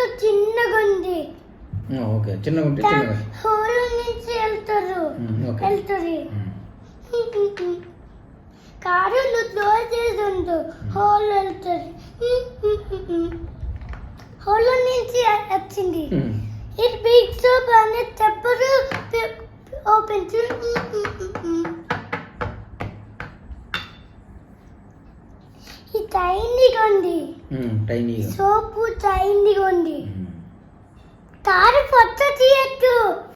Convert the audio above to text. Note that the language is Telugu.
కారు చిన్నగా ఉంది ఆ, ఓకే. చిన్నగా ఉంటే చిన్నగా హోల్ నుంచి వెళ్తారు. వెళ్తుంది కారు నువ్వు క్లోజ్ చేసి ఉండు. హోల్ వెళ్తుంది హోల్ నుంచి వచ్చింది. ఇట్ బీట్స్ అప్ అని చెప్పరు. ఓపెన్ టైనీగా ఉంది టైనీగా సోపు టైనీగా ఉంది. కారు కొత్త తీయచ్చు